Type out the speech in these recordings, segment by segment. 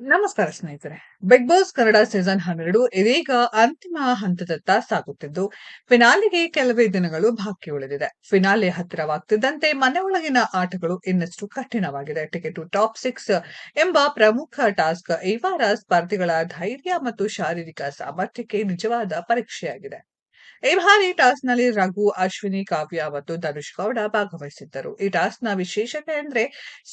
ನಮಸ್ಕಾರ ಸ್ನೇಹಿತರೆ. Big boss Kannada season ಹನ್ನೆರಡು ಇದೀಗ ಅಂತಿಮ ಹಂತದತ್ತ ಸಾಗುತ್ತಿದ್ದು ಫಿನಾಲಿಗೆ ಕೆಲವೇ ದಿನಗಳು ಬಾಕಿ ಉಳಿದಿದೆ. ಫಿನಾಲೆ ಹತ್ತಿರವಾಗ್ತಿದ್ದಂತೆ ಮನೆಯೊಳಗಿನ ಆಟಗಳು ಇನ್ನಷ್ಟು ಕಠಿಣವಾಗಿದೆ. ಟಿಕೆಟ್ ಟು ಟಾಪ್ ಸಿಕ್ಸ್ ಎಂಬ ಪ್ರಮುಖ ಟಾಸ್ಕ್ ಈ ವಾರ ಸ್ಪರ್ಧಿಗಳ ಧೈರ್ಯ ಮತ್ತು ಶಾರೀರಿಕ ಸಾಮರ್ಥ್ಯಕ್ಕೆ ನಿಜವಾದ ಪರೀಕ್ಷೆಯಾಗಿದೆ. ಈ ಬಾರಿ ಟಾಸ್ಕ್ನಲ್ಲಿ ರಘು, ಅಶ್ವಿನಿ, ಕಾವ್ಯ ಮತ್ತು ಧನುಷ್ ಗೌಡ ಭಾಗವಹಿಸಿದ್ದರು. ಈ ಟಾಸ್ನ ವಿಶೇಷತೆ ಅಂದ್ರೆ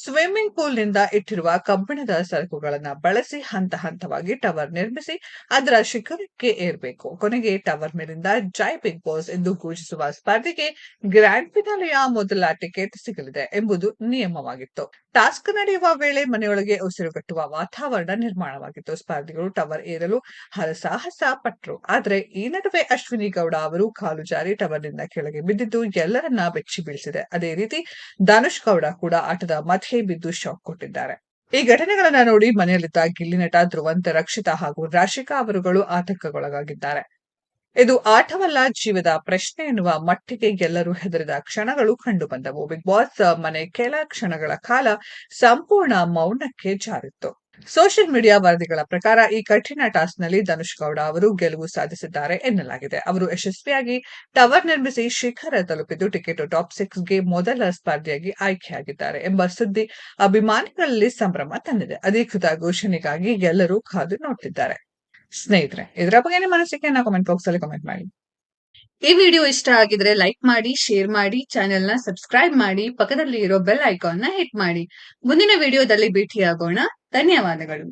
ಸ್ವಿಮ್ಮಿಂಗ್ ಪೂಲ್ನಿಂದ ಇಟ್ಟಿರುವ ಕಬ್ಬಿಣದ ಸರಕುಗಳನ್ನ ಬಳಸಿ ಹಂತ ಹಂತವಾಗಿ ಟವರ್ ನಿರ್ಮಿಸಿ ಅದರ ಶಿಖರಕ್ಕೆ ಏರ್ಬೇಕು. ಕೊನೆಗೆ ಟವರ್ ಮೇಲಿಂದ ಜೈ ಬಿಗ್ ಬಾಸ್ ಎಂದು ಘೋಷಿಸುವ ಸ್ಪರ್ಧೆಗೆ ಗ್ರ್ಯಾಂಡ್ ಫಿನಾಲೆಯ ಮೊದಲ ಟಿಕೆಟ್ ಸಿಗಲಿದೆ ಎಂಬುದು ನಿಯಮವಾಗಿತ್ತು. ಟಾಸ್ಕ್ ನಡೆಯುವ ವೇಳೆ ಮನೆಯೊಳಗೆ ಉಸಿರುಗಟ್ಟುವ ವಾತಾವರಣ ನಿರ್ಮಾಣವಾಗಿತ್ತು. ಸ್ಪರ್ಧಿಗಳು ಟವರ್ ಏರಲು ಹರಸಾಹಸ ಪಟ್ರು. ಆದ್ರೆ ಈ ನಡುವೆ ಅಶ್ವಿನಿ ಅವರು ಕಾಲು ಜಾರಿ ಟವರ್ನಿಂದ ಕೆಳಗೆ ಬಿದ್ದಿದ್ದು ಎಲ್ಲರನ್ನ ಬೆಚ್ಚಿ ಬೀಳಿಸಿದೆ ಅದೇ ರೀತಿ ಧನುಷ್ ಗೌಡ ಕೂಡ ಆಟದ ಮಧ್ಯೆ ಬಿದ್ದು ಶಾಕ್ ಕೊಟ್ಟಿದ್ದಾರೆ. ಈ ಘಟನೆಗಳನ್ನ ನೋಡಿ ಮನೆಯಲ್ಲಿದ್ದ ಗಿಲ್ಲಿ ನಟ ಧ್ರುವಂತ, ರಕ್ಷಿತಾ ಹಾಗೂ ರಾಶಿಕಾ ಅವರುಗಳು ಆತಂಕಗೊಳಗಾಗಿದ್ದಾರೆ ಇದು ಆಟವಲ್ಲ, ಜೀವದ ಪ್ರಶ್ನೆ ಎನ್ನುವ ಮಟ್ಟಿಗೆ ಎಲ್ಲರೂ ಹೆದರಿದ ಕ್ಷಣಗಳು ಕಂಡು ಬಂದವು. ಬಿಗ್ ಬಾಸ್ ಮನೆ ಕೆಲ ಕ್ಷಣಗಳ ಕಾಲ ಸಂಪೂರ್ಣ ಮೌನಕ್ಕೆ ಜಾರಿತ್ತು. ಸೋಷಿಯಲ್ ಮೀಡಿಯಾ ವರದಿಗಳ ಪ್ರಕಾರ ಈ ಕಠಿಣ ಟಾಸ್ಕ್ನಲ್ಲಿ ಧನುಷ್ ಗೌಡ ಅವರು ಗೆಲುವು ಸಾಧಿಸಿದ್ದಾರೆ ಎನ್ನಲಾಗಿದೆ. ಅವರು ಯಶಸ್ವಿಯಾಗಿ ಟವರ್ ನಿರ್ಮಿಸಿ ಶಿಖರ ತಲುಪಿದ್ದು ಟಿಕೆಟ್ ಟಾಪ್ ಸಿಕ್ಸ್ಗೆ ಮೊದಲ ಸ್ಪರ್ಧಿಯಾಗಿ ಆಯ್ಕೆಯಾಗಿದ್ದಾರೆ ಎಂಬ ಸುದ್ದಿ ಅಭಿಮಾನಿಗಳಲ್ಲಿ ಸಂಭ್ರಮ ತಂದಿದೆ. ಅಧಿಕೃತ ಘೋಷಣೆಗಾಗಿ ಎಲ್ಲರೂ ಕಾದು ನೋಡ್ತಿದ್ದಾರೆ. ಸ್ನೇಹಿತರೆ, ಇದರ ಬಗ್ಗೆ ನಿಮ್ಮ ಅನಿಸಿಕೆಯನ್ನ ಕಾಮೆಂಟ್ ಬಾಕ್ಸ್ ಅಲ್ಲಿ ಕಾಮೆಂಟ್ ಮಾಡಿ. ಈ ವಿಡಿಯೋ ಇಷ್ಟ ಆಗಿದ್ರೆ ಲೈಕ್ ಮಾಡಿ, ಶೇರ್ ಮಾಡಿ ಚಾನೆಲ್ನ ಸಬ್ಸ್ಕ್ರೈಬ್ ಮಾಡಿ ಪಕ್ಕದಲ್ಲಿ ಇರೋ ಬೆಲ್ ಐಕಾನ್ನ ಹಿಟ್ ಮಾಡಿ. ಮುಂದಿನ ವಿಡಿಯೋದಲ್ಲಿ ಭೇಟಿಯಾಗೋಣ. ధన్యవాదములు